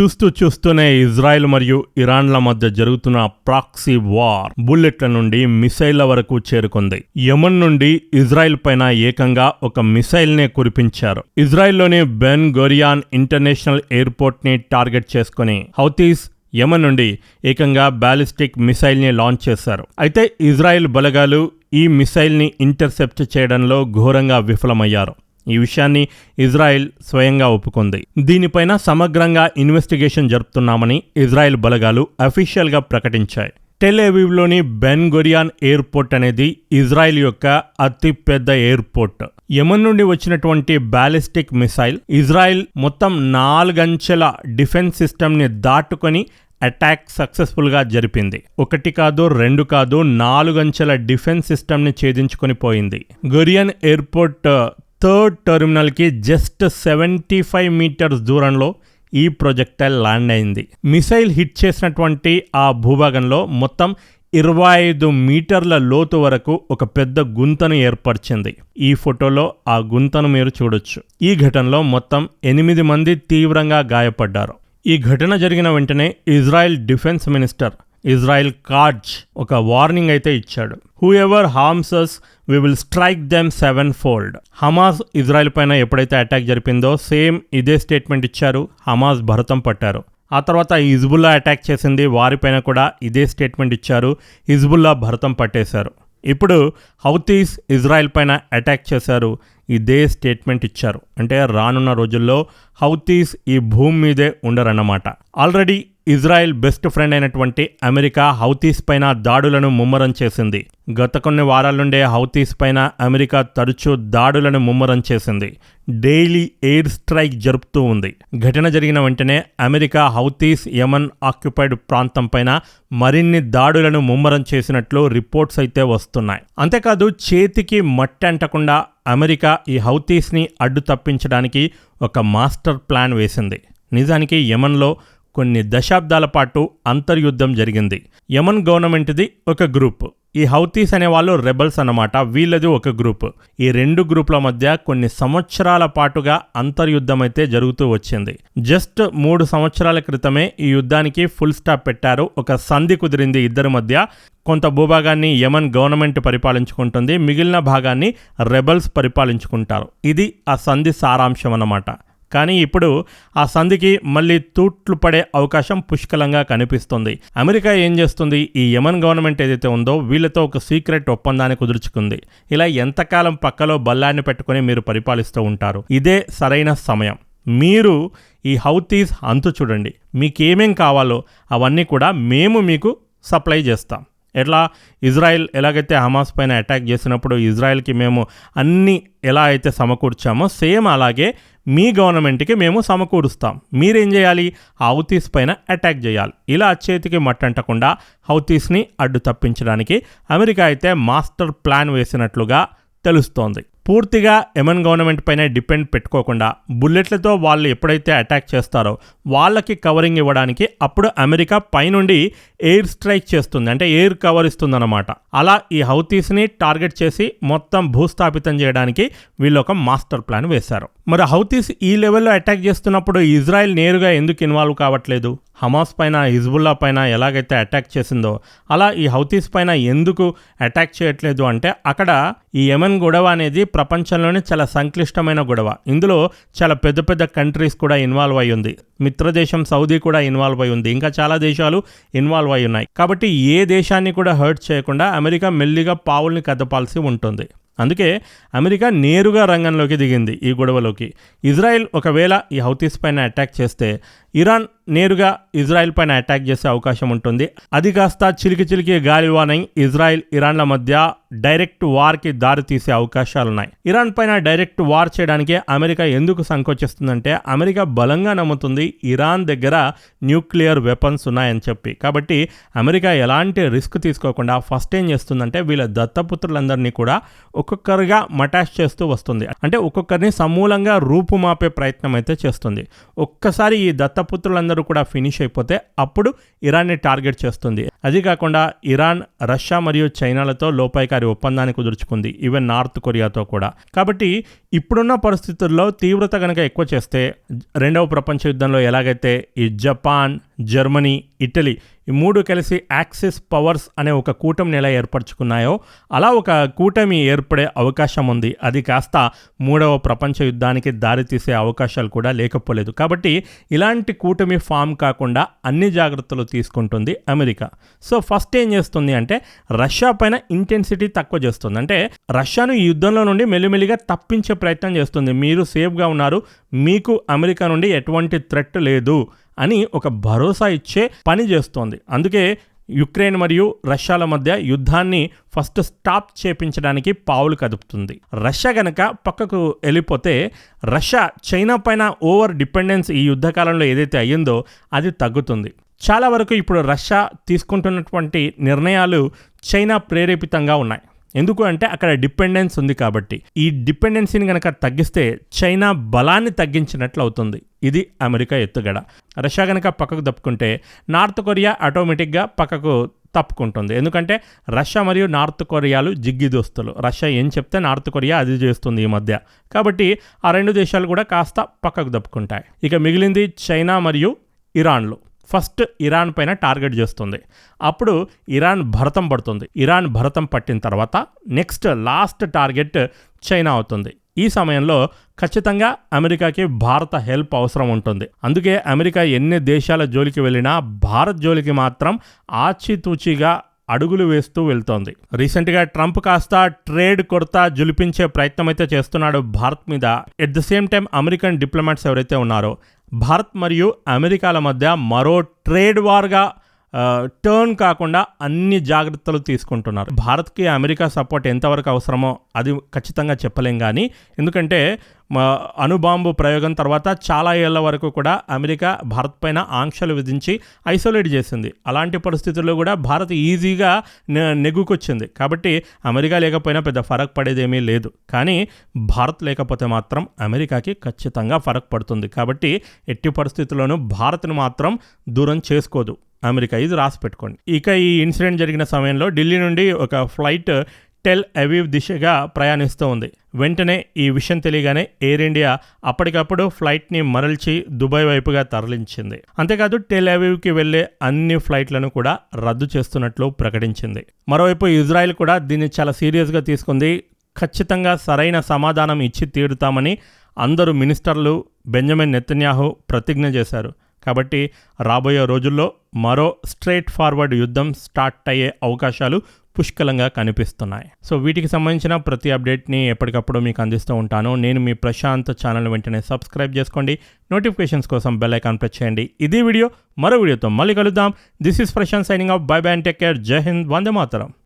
చూస్తూ చూస్తూనే ఇజ్రాయెల్ మరియు ఇరాన్ల మధ్య జరుగుతున్న ప్రాక్సీ వార్ బుల్లెట్ల నుండి మిసైళ్ళ వరకు చేరుకుంది. యమన్ నుండి ఇజ్రాయెల్ పైన ఏకంగా ఒక మిసైల్నే కురిపించారు. ఇజ్రాయెల్లోని బెన్ గోరియాన్ ఇంటర్నేషనల్ ఎయిర్పోర్ట్ని టార్గెట్ చేసుకుని హౌతీస్ యమన్ నుండి ఏకంగా బ్యాలిస్టిక్ మిసైల్ని లాంచ్ చేశారు. అయితే ఇజ్రాయెల్ బలగాలు ఈ మిసైల్ని ఇంటర్సెప్ట్ చేయడంలో ఘోరంగా విఫలమయ్యారు. ఈ విషయాన్ని ఇజ్రాయెల్ స్వయంగా ఒప్పుకుంది. దీనిపైన సమగ్రంగా ఇన్వెస్టిగేషన్ జరుపుతున్నామని ఇజ్రాయెల్ బలగాలు అఫీషియల్గా ప్రకటించాయి. టెల్ బెన్ గొరియాన్ ఎయిర్పోర్ట్ అనేది ఇజ్రాయెల్ యొక్క అతిపెద్ద ఎయిర్పోర్ట్. యమన్ నుండి వచ్చినటువంటి బ్యాలిస్టిక్ మిసైల్ ఇజ్రాయెల్ మొత్తం నాలుగంచెల డిఫెన్స్ సిస్టమ్ని దాటుకొని అటాక్ సక్సెస్ఫుల్గా జరిపింది. ఒకటి కాదు రెండు కాదు నాలుగంచెల డిఫెన్స్ సిస్టమ్ని ఛేదించుకొని పోయింది. గొరియన్ ఎయిర్పోర్ట్ థర్డ్ టెర్మినల్కి జస్ట్ సెవెంటీ ఫైవ్ మీటర్స్ దూరంలో ఈ ప్రొజెక్టైల్ ల్యాండ్ అయింది. మిసైల్ హిట్ చేసినటువంటి ఆ భూభాగంలో మొత్తం ఇరవై ఐదు మీటర్ల లోతు వరకు ఒక పెద్ద గుంతను ఏర్పరిచింది. ఈ ఫోటోలో ఆ గుంతను మీరు చూడొచ్చు. ఈ ఘటనలో మొత్తం ఎనిమిది మంది తీవ్రంగా గాయపడ్డారు. ఈ ఘటన జరిగిన వెంటనే Israel defence minister Israel Katz ఒక వార్నింగ్ అయితే ఇచ్చాడు. Whoever harms us we will strike them sevenfold Hamas Israel పైన ఎప్పుడైతే అటాక్ జరిపిందో సేమ్ ఇదే స్టేట్మెంట్ ఇచ్చారు. హమాస్ భరతం పట్టారు. ఆ తర్వాత హిజ్బుల్లా అటాక్ చేసింది వారిపైన కూడా ఇదే స్టేట్మెంట్ ఇచ్చారు. హిజ్బుల్లా భరతం పట్టేశారు. ఇప్పుడు హౌతీస్ ఇజ్రాయెల్ పైన అటాక్ చేశారు ఇదే స్టేట్మెంట్ ఇచ్చారు. అంటే రానున్న రోజుల్లో హౌతీస్ ఈ భూమి మీదే ఉండరన్నమాట. ఆల్రెడీ ఇజ్రాయెల్ బెస్ట్ ఫ్రెండ్ అయినటువంటి అమెరికా హౌతీస్ పైన దాడులను ముమ్మరం చేసింది. గత కొన్ని వారాల నుండే హౌతీస్ పైన అమెరికా తరచూ దాడులను ముమ్మరం చేసింది. డైలీ ఎయిర్ స్ట్రైక్ జరుపుతూ ఉంది. ఘటన జరిగిన వెంటనే అమెరికా హౌతీస్ యమన్ ఆక్యుపైడ్ ప్రాంతం పైన మరిన్ని దాడులను ముమ్మరం చేసినట్లు రిపోర్ట్స్ అయితే వస్తున్నాయి. అంతేకాదు చేతికి మట్టి అంటకుండా అమెరికా ఈ హౌతీస్ని అడ్డు తప్పించడానికి ఒక మాస్టర్ ప్లాన్ వేసింది. నిజానికి యమన్లో కొన్ని దశాబ్దాల పాటు అంతర్యుద్ధం జరిగింది. యమన్ గవర్నమెంట్ది ఒక గ్రూప్. ఈ హౌతీస్ అనేవాళ్ళు రెబల్స్ అన్నమాట. వీళ్ళది ఒక గ్రూప్. ఈ రెండు గ్రూపుల మధ్య కొన్ని సంవత్సరాల పాటుగా అంతర్యుద్ధం అయితే జరుగుతూ వచ్చింది. జస్ట్ మూడు సంవత్సరాల క్రితమే ఈ యుద్ధానికి ఫుల్ స్టాప్ పెట్టారు. ఒక సంధి కుదిరింది ఇద్దరి మధ్య. కొంత భూభాగాన్ని యమన్ గవర్నమెంట్ పరిపాలించుకుంటుంది. మిగిలిన భాగాన్ని రెబల్స్ పరిపాలించుకుంటారు. ఇది ఆ సంధి సారాంశం అన్నమాట. కానీ ఇప్పుడు ఆ సంధికి మళ్ళీ తూట్లు పడే అవకాశం పుష్కలంగా కనిపిస్తుంది. అమెరికా ఏం చేస్తుంది? ఈ యమన్ గవర్నమెంట్ ఏదైతే ఉందో వీళ్ళతో ఒక సీక్రెట్ ఒప్పందాన్ని కుదుర్చుకుంది. ఇలా ఎంతకాలం పక్కలో బల్లాన్ని పెట్టుకుని మీరు పరిపాలిస్తూ ఉంటారు? ఇదే సరైన సమయం. మీరు ఈ హౌతీస్ అంతు చూడండి. మీకేమేం కావాలో అవన్నీ కూడా మేము మీకు సప్లై చేస్తాం. ఎట్లా? ఇజ్రాయెల్ ఎలాగైతే హమాస్ పైన అటాక్ చేసినప్పుడు ఇజ్రాయెల్కి మేము అన్నీ ఎలా అయితే సమకూర్చామో సేమ్ అలాగే మీ గవర్నమెంట్కి మేము సమకూరుస్తాం. మీరేం చేయాలి? హౌతీస్ పైన అటాక్ చేయాలి. ఇలా చేతికి మట్టంటకుండా హౌతీస్ని అడ్డు తప్పించడానికి అమెరికా అయితే మాస్టర్ ప్లాన్ వేసినట్లుగా తెలుస్తోంది. పూర్తిగా ఎమన్ గవర్నమెంట్ పైన డిపెండ్ పెట్టుకోకుండా బుల్లెట్లతో వాళ్ళు ఎప్పుడైతే అటాక్ చేస్తారో వాళ్ళకి కవరింగ్ ఇవ్వడానికి అప్పుడు అమెరికా పైనుండి ఎయిర్ స్ట్రైక్ చేస్తుంది అంటే ఎయిర్ కవర్ ఇస్తుందన్నమాట. అలా ఈ హౌతీస్ని టార్గెట్ చేసి మొత్తం భూస్థాపితం చేయడానికి వీళ్ళు ఒక మాస్టర్ ప్లాన్ వేశారు. మరి హౌతీస్ ఈ లెవెల్లో అటాక్ చేస్తున్నప్పుడు ఇజ్రాయెల్ నేరుగా ఎందుకు ఇన్వాల్వ్ కావట్లేదు? హమాస్ పైన హిజ్బుల్లా పైన ఎలాగైతే అటాక్ చేసిందో అలా ఈ హౌతీస్ పైన ఎందుకు అటాక్ చేయట్లేదు అంటే అక్కడ ఈ యమన్ గొడవ అనేది ప్రపంచంలోనే చాలా సంక్లిష్టమైన గొడవ. ఇందులో చాలా పెద్ద పెద్ద కంట్రీస్ కూడా ఇన్వాల్వ్ అయి ఉంది. మిత్రదేశం సౌదీ కూడా ఇన్వాల్వ్ అయి ఉంది. ఇంకా చాలా దేశాలు ఇన్వాల్వ్ అయి ఉన్నాయి. కాబట్టి ఏ దేశాన్ని కూడా హర్ట్ చేయకుండా అమెరికా మెల్లిగా పావుల్ని కదపాల్సి ఉంటుంది. అందుకే అమెరికా నేరుగా రంగంలోకి దిగింది ఈ గొడవలోకి. ఇజ్రాయెల్ ఒకవేళ ఈ హౌతీస్ పైన అటాక్ చేస్తే ఇరాన్ నేరుగా ఇజ్రాయెల్ పైన అటాక్ చేసే అవకాశం ఉంటుంది. అది కాస్త చిలికి చిలికి గాలివానై ఇజ్రాయెల్ ఇరాన్ల మధ్య డైరెక్ట్ వార్కి దారి తీసే అవకాశాలున్నాయి. ఇరాన్ పైన డైరెక్ట్ వార్ చేయడానికి అమెరికా ఎందుకు సంకోచిస్తుందంటే అమెరికా బలంగా నమ్ముతుంది ఇరాన్ దగ్గర న్యూక్లియర్ వెపన్స్ ఉన్నాయని చెప్పి. కాబట్టి అమెరికా ఎలాంటి రిస్క్ తీసుకోకుండా ఫస్ట్ ఏం చేస్తుందంటే వీళ్ళ దత్తపుత్రులందరినీ కూడా ఒక్కొక్కరుగా మటాష్ చేస్తూ వస్తుంది. అంటే ఒక్కొక్కరిని సమూలంగా రూపుమాపే ప్రయత్నం అయితే చేస్తుంది. ఒక్కసారి ఈ దత్తపుత్రులందరూ కూడా ఫినిష్ అయిపోతే అప్పుడు ఇరాన్ని టార్గెట్ చేస్తుంది. అది కాకుండా ఇరాన్ రష్యా మరియు చైనాలతో లోపాయికారి ఒప్పందాన్ని కుదుర్చుకుంది ఈవెన్ నార్త్ కొరియాతో కూడా. కాబట్టి ఇప్పుడున్న పరిస్థితుల్లో తీవ్రత కనుక ఎక్కువ చేస్తే రెండవ ప్రపంచ యుద్ధంలో ఎలాగైతే ఈ జపాన్ జర్మనీ ఇటలీ ఈ మూడు కలిసి యాక్సిస్ పవర్స్ అనే ఒక కూటమిని ఎలా ఏర్పరచుకున్నాయో అలా ఒక కూటమి ఏర్పడే అవకాశం ఉంది. అది కాస్త మూడవ ప్రపంచ యుద్ధానికి దారితీసే అవకాశాలు కూడా లేకపోలేదు. కాబట్టి ఇలాంటి కూటమి ఫామ్ కాకుండా అన్ని జాగ్రత్తలు తీసుకుంటుంది అమెరికా. సో ఫస్ట్ ఏం చేస్తుంది అంటే రష్యా పైన ఇంటెన్సిటీ తక్కువ చేస్తుంది. అంటే రష్యాను ఈ యుద్ధంలో నుండి మెల్లిమెల్లిగా తప్పించే ప్రయత్నం చేస్తుంది. మీరు సేఫ్గా ఉన్నారు. మీకు అమెరికా నుండి ఎటువంటి థ్రెట్ లేదు అని ఒక భరోసా ఇచ్చే పని చేస్తోంది. అందుకే యుక్రెయిన్ మరియు రష్యాల మధ్య యుద్ధాన్ని ఫస్ట్ స్టాప్ చేపించడానికి పావులు కదుపుతుంది. రష్యా గనక పక్కకు వెళ్ళిపోతే రష్యా చైనా పైన ఓవర్ డిపెండెన్స్ ఈ యుద్ధకాలంలో ఏదైతే అయ్యిందో అది తగ్గుతుంది. చాలా వరకు ఇప్పుడు రష్యా తీసుకుంటున్నటువంటి నిర్ణయాలు చైనా ప్రేరేపితంగా ఉన్నాయి. ఎందుకు అంటే అక్కడ డిపెండెన్స్ ఉంది కాబట్టి. ఈ డిపెండెన్సీని కనుక తగ్గిస్తే చైనా బలాన్ని తగ్గించినట్లు అవుతుంది. ఇది అమెరికా ఎత్తుగడ. రష్యా కనుక పక్కకు తప్పుకుంటే నార్త్ కొరియా ఆటోమేటిక్గా పక్కకు తప్పుకుంటుంది. ఎందుకంటే రష్యా మరియు నార్త్ కొరియాలు జిగ్గి దోస్తులు రష్యా ఏం చెప్తే నార్త్ కొరియా అది చేస్తుంది ఈ మధ్య. కాబట్టి ఆ రెండు దేశాలు కూడా కాస్త పక్కకు తప్పుకుంటాయి. ఇక మిగిలింది చైనా మరియు ఇరాన్లు. ఫస్ట్ ఇరాన్ పైన టార్గెట్ చేస్తుంది. అప్పుడు ఇరాన్ భరతం పడుతుంది. ఇరాన్ భరతం పట్టిన తర్వాత నెక్స్ట్ లాస్ట్ టార్గెట్ చైనా అవుతుంది. ఈ సమయంలో ఖచ్చితంగా అమెరికాకి భారత హెల్ప్ అవసరం ఉంటుంది. అందుకే అమెరికా ఎన్ని దేశాల జోలికి వెళ్ళినా భారత్ జోలికి మాత్రం ఆచితూచిగా అడుగులు వేస్తూ వెళ్తోంది. రీసెంట్గా ట్రంప్ కాస్త ట్రేడ్ కొరత జులిపించే ప్రయత్నం అయితే చేస్తున్నాడు భారత్ మీద. At the same time American diplomats ఎవరైతే ఉన్నారో భారత్ మరియు అమెరికాల మధ్య మరో ట్రేడ్ వార్గా టర్న్ కాకుండా అన్ని జాగ్రత్తలు తీసుకుంటున్నారు. భారత్కి అమెరికా సపోర్ట్ ఎంతవరకు అవసరమో అది ఖచ్చితంగా చెప్పలేం కానీ ఎందుకంటే అణుబాంబు ప్రయోగం తర్వాత చాలా ఏళ్ళ వరకు కూడా అమెరికా భారత్ పైన ఆంక్షలు విధించి ఐసోలేట్ చేసింది. అలాంటి పరిస్థితుల్లో కూడా భారత్ ఈజీగా నెగ్గుకొచ్చింది. కాబట్టి అమెరికా లేకపోయినా పెద్ద ఫరక్ పడేదేమీ లేదు. కానీ భారత్ లేకపోతే మాత్రం అమెరికాకి ఖచ్చితంగా ఫరక్ పడుతుంది. కాబట్టి ఎట్టి పరిస్థితుల్లోనూ భారత్ను మాత్రం దూరం చేసుకోదు. అమెరికా ఇది రాసి పెట్టుకోండి. ఇక ఈ ఇన్సిడెంట్ జరిగిన సమయంలో ఢిల్లీ నుండి ఒక ఫ్లైట్ టెల్ అవీవ్ దిశగా ప్రయాణిస్తూ ఉంది. వెంటనే ఈ విషయం తెలియగానే ఎయిర్ ఇండియా అప్పటికప్పుడు ఫ్లైట్ని మరల్చి దుబాయ్ వైపుగా తరలించింది. అంతేకాదు టెల్ అవీవ్కి వెళ్ళే అన్ని ఫ్లైట్లను కూడా రద్దు చేస్తున్నట్లు ప్రకటించింది. మరోవైపు ఇజ్రాయెల్ కూడా దీన్ని చాలా సీరియస్గా తీసుకుంది. ఖచ్చితంగా సరైన సమాధానం ఇచ్చి తీరుతామని అందరూ మినిస్టర్లు బెంజమిన్ నెతన్యాహు ప్రతిజ్ఞ చేశారు. కాబట్టి రాబోయే రోజుల్లో మరో స్ట్రైట్ ఫార్వర్డ్ యుద్ధం స్టార్ట్ అయ్యే అవకాశాలు పుష్కలంగా కనిపిస్తున్నాయి. సో వీటికి సంబంధించిన ప్రతి అప్డేట్ని ఎప్పటికప్పుడు మీకు అందిస్తూ ఉంటాను. నేను మీ ప్రశాంత్ ఛానల్ వెంటనే సబ్స్క్రైబ్ చేసుకోండి. నోటిఫికేషన్స్ కోసం బెల్ ఐకాన్ ప్రెస్ చేయండి. ఇదే వీడియో మరో వీడియోతో మళ్ళీ కలుద్దాం. This is Prashant signing off. Bye bye and take care. జై హింద్. వందే మాతరం.